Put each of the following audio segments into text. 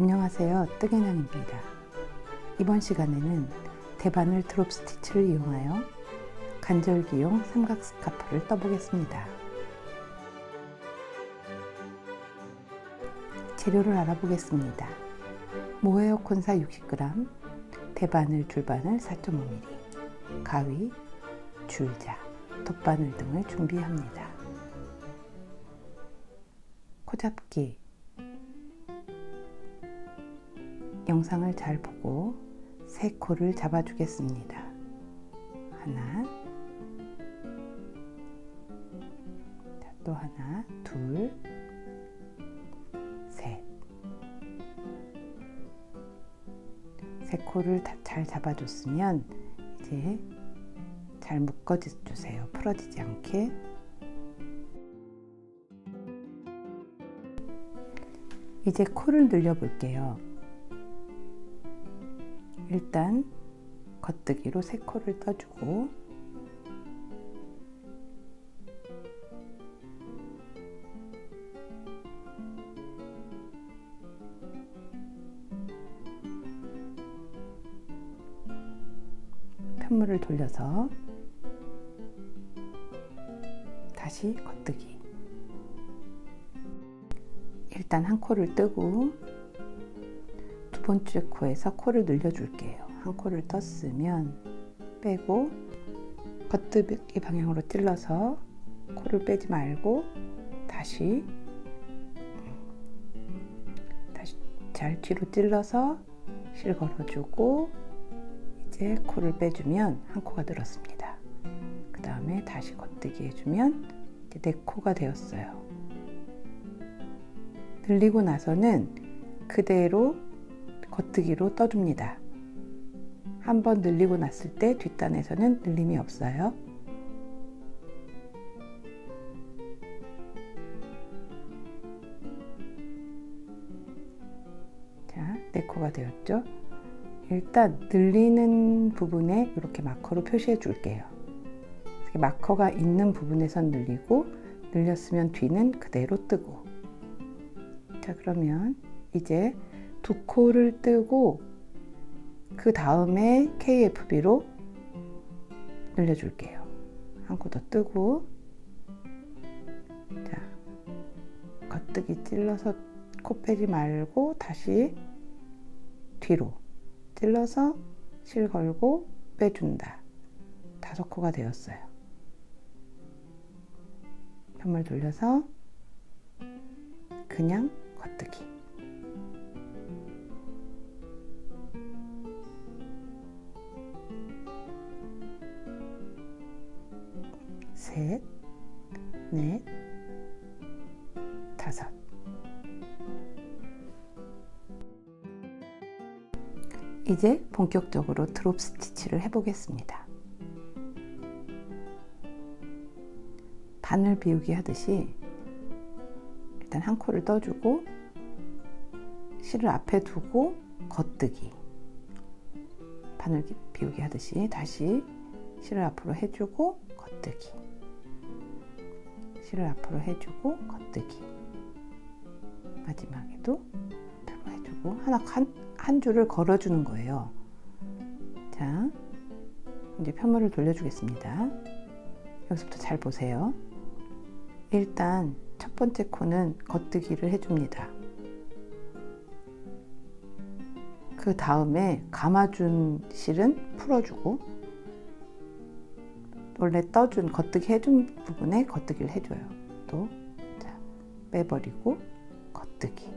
안녕하세요. 뜨개냥입니다. 이번 시간에는 대바늘 드롭 스티치를 이용하여 간절기용 삼각 스카프를 떠보겠습니다. 재료를 알아보겠습니다. 모헤어 콘사 60g 대바늘 줄바늘 4.5mm 가위 줄자 돗바늘 등을 준비합니다 코잡기 영상을 잘 보고 세 코를 잡아주겠습니다. 하나, 자, 또 하나, 둘, 셋. 세 코를 다잘 잡아줬으면 이제 잘 묶어주세요. 풀어지지 않게. 이제 코를 늘려 볼게요. 일단 겉뜨기로 세 코를 떠주고 편물을 돌려서 다시 겉뜨기 일단 한 코를 뜨고 두 번째 코에서 코를 늘려줄게요. 한 코를 떴으면 빼고 겉뜨기 방향으로 찔러서 코를 빼지 말고 다시 다시 잘 뒤로 찔러서 실 걸어주고 이제 코를 빼주면 한 코가 늘었습니다. 그 다음에 다시 겉뜨기 해주면 이제 네 코가 되었어요. 늘리고 나서는 그대로 겉뜨기로 떠줍니다. 한번 늘리고 났을 때 뒷단에서는 늘림이 없어요. 자, 네 코가 되었죠? 일단 늘리는 부분에 이렇게 마커로 표시해 줄게요. 마커가 있는 부분에선 늘리고 늘렸으면 뒤는 그대로 뜨고 자 그러면 이제 두 코를 뜨고 그 다음에 KFB로 늘려줄게요. 한 코 더 뜨고 자 겉뜨기 찔러서 코 빼지 말고 다시 뒤로 찔러서 실 걸고 빼준다. 다섯 코가 되었어요. 편물 돌려서 그냥 겉뜨기 셋, 넷, 다섯. 이제 본격적으로 드롭 스티치를 해보겠습니다. 바늘 비우기 하듯이 일단 한 코를 떠주고 실을 앞에 두고 겉뜨기. 바늘 비우기 하듯이 다시 실을 앞으로 해주고 겉뜨기. 실을 앞으로 해주고 겉뜨기. 마지막에도 앞으로 해주고 하나 한, 한 줄을 걸어주는 거예요. 자 이제 편물을 돌려주겠습니다. 여기서부터 잘 보세요. 일단 첫 번째 코는 겉뜨기를 해줍니다. 그 다음에 감아준 실은 풀어주고 원래 떠준 겉뜨기 해준 부분에 겉뜨기를 해줘요. 또 자, 빼버리고 겉뜨기.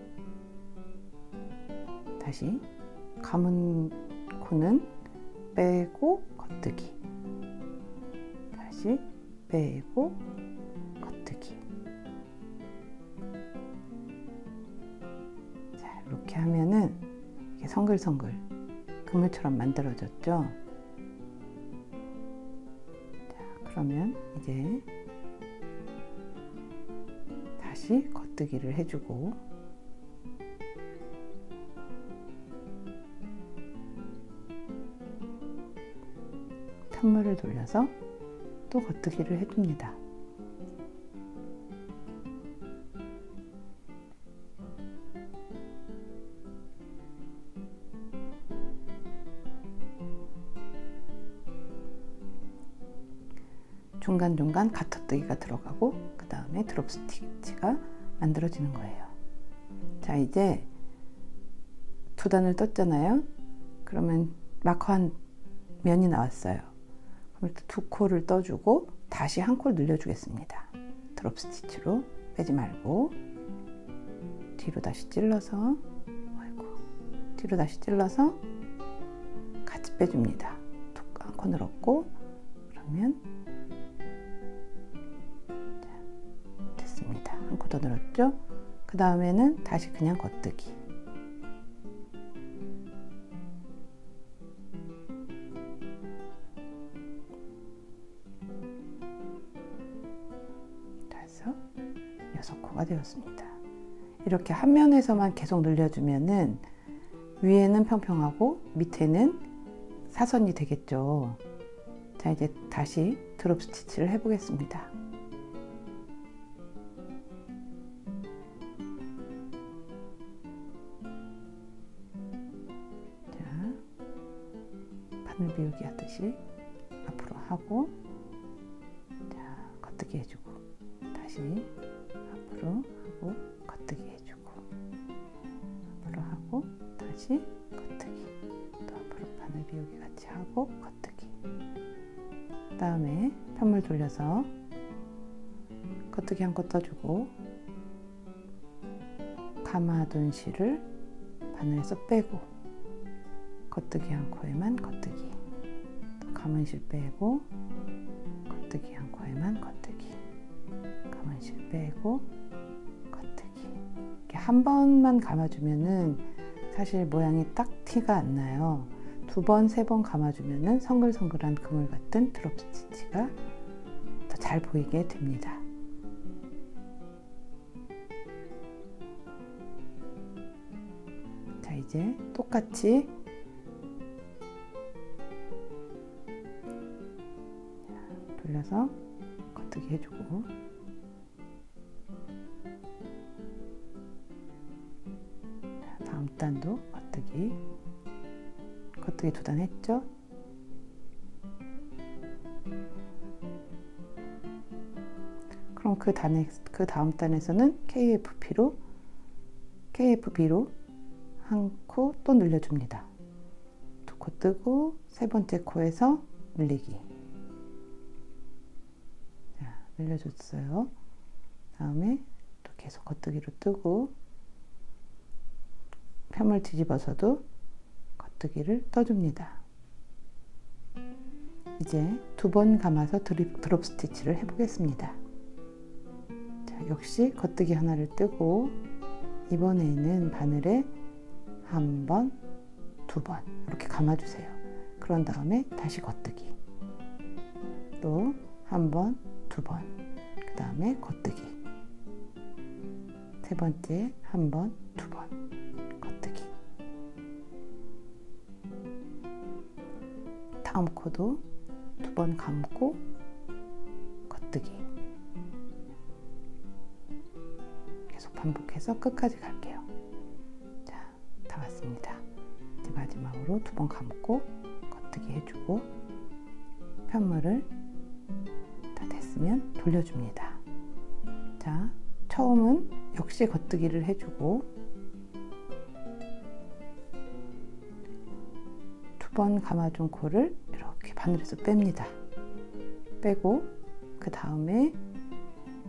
다시 감은 코는 빼고 겉뜨기. 다시 빼고 성글성글 그물처럼 만들어졌죠. 그러면 이제 다시 겉뜨기를 해주고 편물을 돌려서 또 겉뜨기를 해줍니다. 중간중간 가터뜨기가 들어가고 그 다음에 드롭 스티치가 만들어지는 거예요. 자 이제 두 단을 떴잖아요. 그러면 마커 한 면이 나왔어요. 그럼 두 코를 떠주고 다시 한 콜 늘려주겠습니다. 드롭 스티치로 빼지 말고 뒤로 다시 찔러서 아이고 뒤로 다시 찔러서 같이 빼줍니다. 한코 늘었고 그러면 늘었죠? 그 다음에는 다시 그냥 겉뜨기 다섯, 여섯 코가 되었습니다. 이렇게 한 면에서만 계속 늘려주면은 위에는 평평하고 밑에는 사선이 되겠죠. 자, 이제 다시 드롭 스티치를 해보겠습니다. 하듯이 앞으로 하고, 자, 겉뜨기 해주고, 다시 앞으로 하고, 겉뜨기 해주고, 앞으로 하고, 다시 겉뜨기, 또 앞으로 바늘 비우기 같이 하고, 겉뜨기. 그 다음에 편물 돌려서 겉뜨기 한코 떠주고 감아둔 실을 바늘에서 빼고 겉뜨기 한 코에만 겉뜨기 또 감은 실 빼고 겉뜨기 한 코에만 겉뜨기 감은 실 빼고 겉뜨기 이렇게 한 번만 감아주면은 사실 모양이 딱 티가 안 나요. 두 번, 세 번 감아주면은 성글성글한 그물 같은 드롭 스티치가 더 잘 보이게 됩니다. 자, 이제 똑같이 돌려서 겉뜨기 해주고 다음 단도 겉뜨기 겉뜨기 두 단 했죠? 그럼 그 단에 그 다음 단에서는 KFP로 KFB로 한 코 또 늘려줍니다. 두 코 뜨고 세 번째 코에서 늘리기. 자, 늘려줬어요. 다음에 또 계속 겉뜨기로 뜨고 편을 뒤집어서도 겉뜨기를 떠줍니다. 이제 두 번 감아서 드립, 드롭 스티치를 해보겠습니다. 자, 역시 겉뜨기 하나를 뜨고 이번에는 바늘에 한 번, 두 번 이렇게 감아주세요. 그런 다음에 다시 겉뜨기 또 한 번, 두 번, 그 다음에 겉뜨기. 세 번째 한 번, 두 번. 겉뜨기. 다음 코도 두 번 감고 겉뜨기. 계속 반복해서 끝까지 갈게요. 자, 다 왔습니다. 이제 마지막으로 두 번 감고 겉뜨기 해주고 편물을 다 됐으면 돌려줍니다. 자, 처음은 역시 겉뜨기를 해주고 두 번 감아준 코를 이렇게 바늘에서 뺍니다. 빼고 그 다음에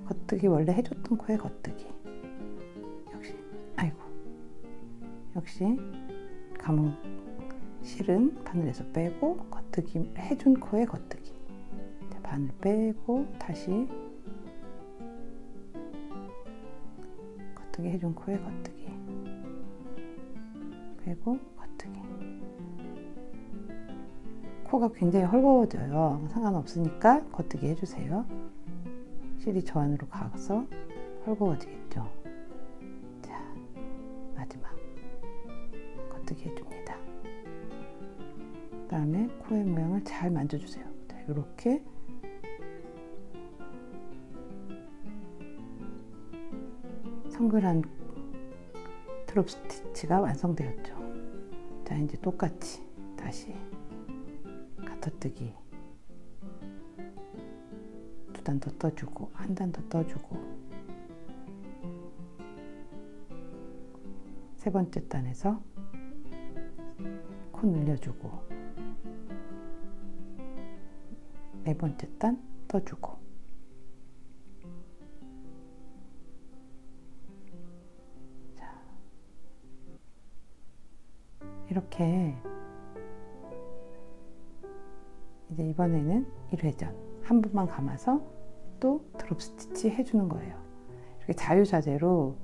겉뜨기 원래 해줬던 코에 겉뜨기 역시 아이고 역시 감은 실은 바늘에서 빼고 겉뜨기 해준 코에 겉뜨기 바늘 빼고 다시 겉뜨기 해준 코에 겉뜨기. 빼고 겉뜨기. 코가 굉장히 헐거워져요. 상관없으니까 겉뜨기 해주세요. 실이 저 안으로 가서 헐거워지겠죠? 자 마지막. 겉뜨기 해줍니다. 그 다음에 코의 모양을 잘 만져주세요. 자, 이렇게 성글한 드롭 스티치가 완성되었죠. 자, 이제 똑같이 다시 가터뜨기. 단더 떠주고 한 단 더 떠주고. 세 번째 단에서 코 늘려주고 네 번째 단 떠주고 이렇게 이제 이번에는 1회전 한 번만 감아서 또 드롭 스티치 해주는 거예요. 이렇게 자유자재로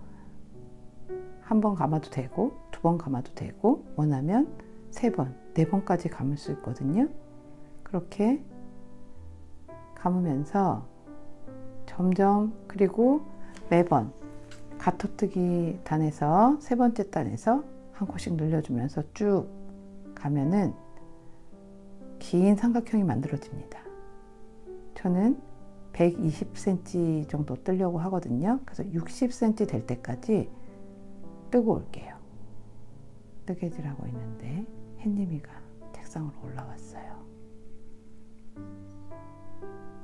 한 번 감아도 되고 두 번 감아도 되고 원하면 세 번, 네 번까지 감을 수 있거든요. 그렇게 감으면서 점점 그리고 매번 가토뜨기 단에서 세 번째 단에서 한 코씩 늘려주면서 쭉 가면은 긴 삼각형이 만들어집니다. 저는 120cm 정도 뜨려고 하거든요. 그래서 60cm 될 때까지 뜨고 올게요. 뜨개질하고 있는데 햇님이가 책상으로 올라왔어요.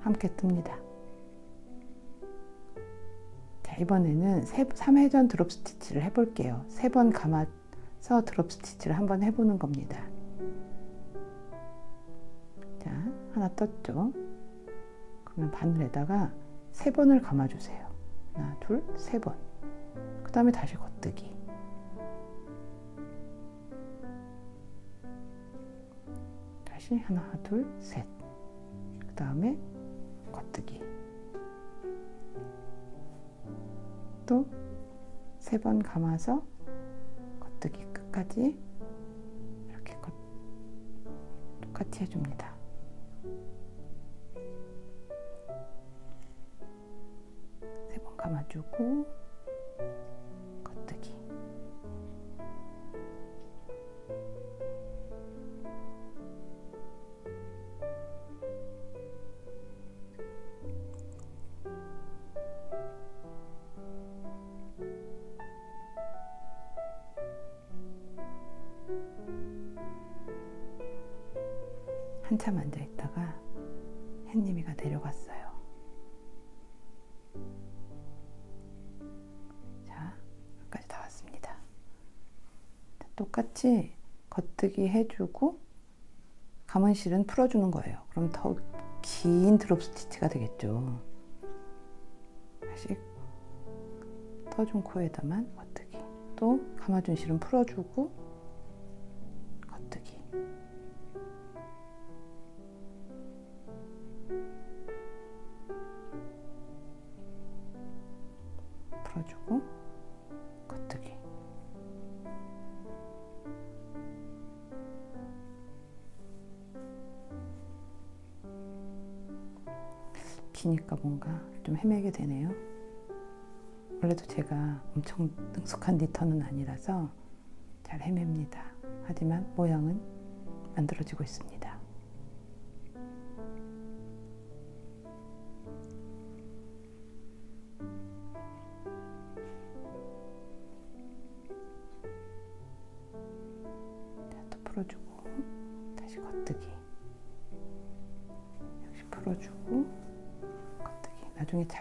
함께 뜹니다. 자, 이번에는 3회전 드롭 스티치를 해볼게요. 세번 감아 서 드롭 스티치를 한번 해보는 겁니다. 자, 하나 떴죠? 그러면 바늘에다가 세 번을 감아주세요. 하나, 둘, 세 번. 그 다음에 다시 겉뜨기. 다시 하나, 둘, 셋. 그 다음에 겉뜨기. 또 세 번 감아서 겉뜨기 끝까지 이렇게 겉, 똑같이 해줍니다. 세 번 감아주고 똑같이 겉뜨기 해주고 감은실은 풀어주는 거예요. 그럼 더 긴 드롭 스티치가 되겠죠. 다시 떠준 코에다만 겉뜨기. 또 감아준 실은 풀어주고 원래도 제가 엄청 능숙한 니터는 아니라서 잘 헤맵니다. 하지만 모양은 만들어지고 있습니다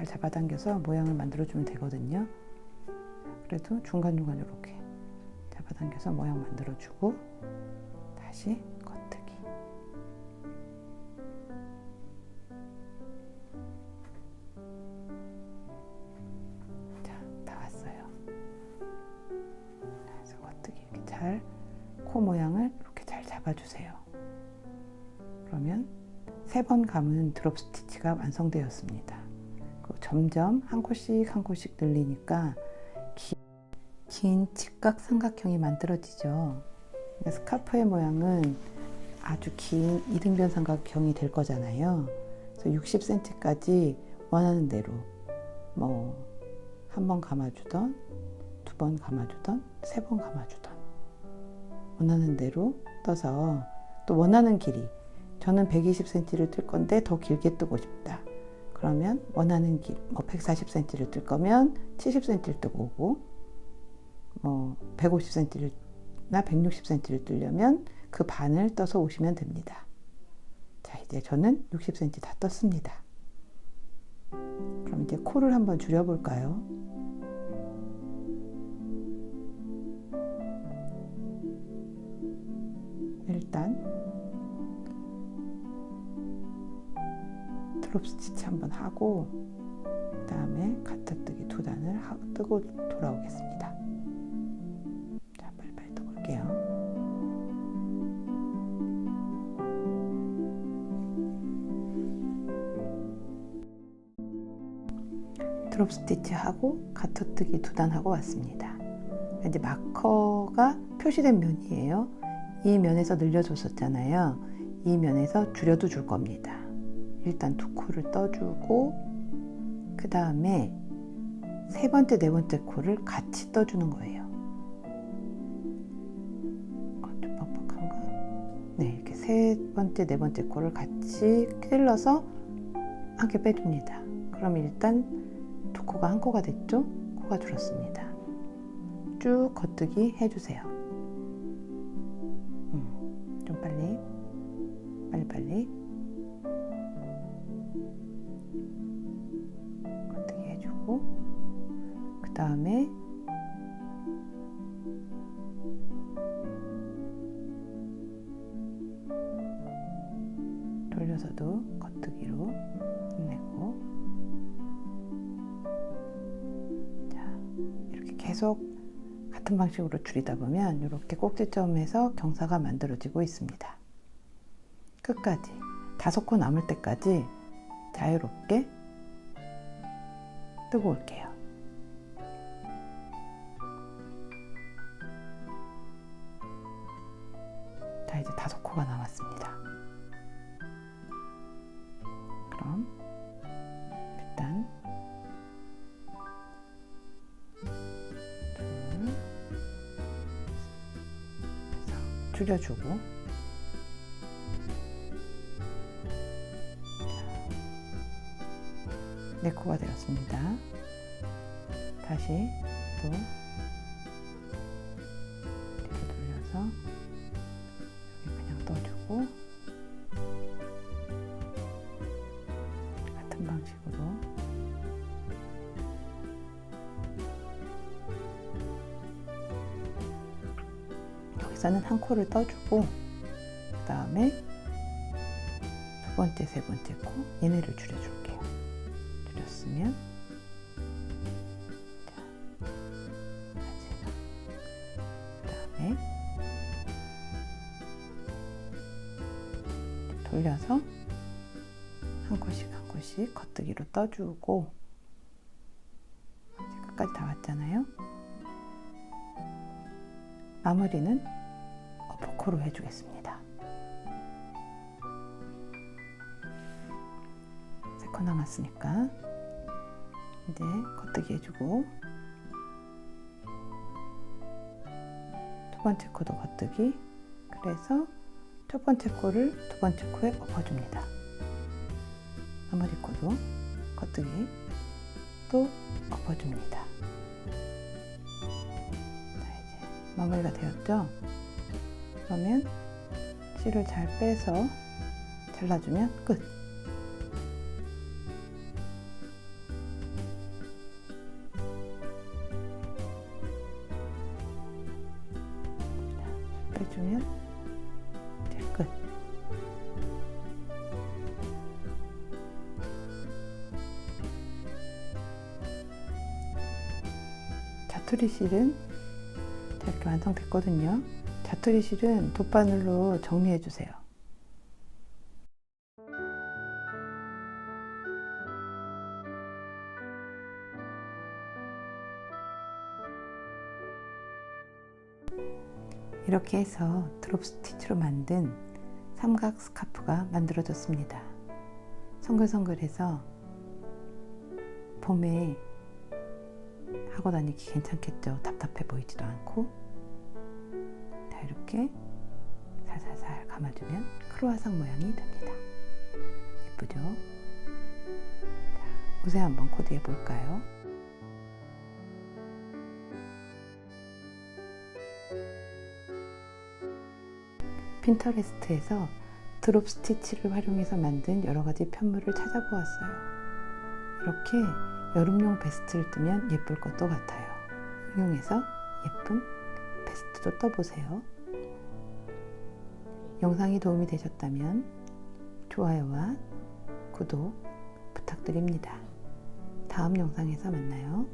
잡아당겨서 모양을 만들어주면 되거든요 그래도 중간중간 이렇게 잡아당겨서 모양 만들어주고 다시 겉뜨기 자, 다 왔어요 그래서 겉뜨기 이렇게 잘 코 모양을 이렇게 잘 잡아주세요. 그러면 세 번 감은 드롭 스티치가 완성되었습니다. 점점 한 코씩 한 코씩 늘리니까 긴, 긴 직각 삼각형이 만들어지죠. 스카프의 모양은 아주 긴 이등변 삼각형이 될 거잖아요. 그래서 60cm까지 원하는 대로 뭐 한 번 감아주던 두 번 감아주던 세 번 감아주던 원하는 대로 떠서 또 원하는 길이 저는 120cm를 뜰 건데 더 길게 뜨고 싶다. 그러면 원하는 길, 뭐 140cm를 뜰 거면 70cm를 뜨고 오고 뭐 150cm를 나 160cm를 뜨려면 그 반을 떠서 오시면 됩니다. 자, 이제 저는 60cm 다 떴습니다. 그럼 이제 코를 한번 줄여볼까요? 일단 드롭 스티치 한번 하고 그 다음에 가타뜨기 두 단을 하, 뜨고 돌아오겠습니다. 자, 빨리빨리 떠볼게요. 드롭 스티치 하고 가터뜨기 두 단 하고 왔습니다. 이제 마커가 표시된 면이에요. 이 면에서 늘려줬었잖아요. 이 면에서 줄여도 줄 겁니다. 일단 두 코를 떠주고 그 다음에 세 번째, 네 번째 코를 같이 떠주는 거예요. 어, 좀 뻑뻑한가? 네, 이렇게 세 번째, 네 번째 코를 같이 찔러서 함께 빼줍니다. 그럼 일단 두 코가 한 코가 됐죠? 코가 줄었습니다. 쭉 겉뜨기 해주세요. 계속 같은 방식으로 줄이다 보면 이렇게 꼭지점에서 경사가 만들어지고 있습니다. 끝까지 다섯 코 남을 때까지 자유롭게 뜨고 올게요. 자 이제 다섯 코가 남았습니다. 둘 줄여주고 네 코가 되었습니다. 다시 또 코를 떠주고 그 다음에 두 번째, 세 번째 코 얘네를 줄여줄게요. 줄였으면 그 다음에 돌려서 한 코씩 한 코씩 겉뜨기로 떠주고 끝까지 다 왔잖아요. 마무리는 코로 해주겠습니다. 세 코 남았으니까 이제 겉뜨기 해주고 두 번째 코도 겉뜨기 그래서 첫 번째 코를 두 번째 코에 엎어줍니다. 마무리 코도 겉뜨기 또 엎어줍니다. 마무리가 되었죠? 그러면 실을 잘 빼서 잘라주면 끝. 빼주면 이제 끝. 자투리 실은 이렇게 완성됐거든요. 자투리 실은 돗바늘로 정리해 주세요. 이렇게 해서 드롭 스티치로 만든 삼각 스카프가 만들어졌습니다. 성글성글해서 봄에 하고 다니기 괜찮겠죠. 답답해 보이지도 않고. 자, 이렇게 살살살 감아주면 크로아상 모양이 됩니다. 예쁘죠? 자, 옷에 한번 코디해 볼까요? 핀터레스트에서 드롭 스티치를 활용해서 만든 여러 가지 편물을 찾아보았어요. 이렇게 여름용 베스트를 뜨면 예쁠 것도 같아요. 응용해서 예쁜 베스트도 떠보세요. 영상이 도움이 되셨다면 좋아요와 구독 부탁드립니다. 다음 영상에서 만나요.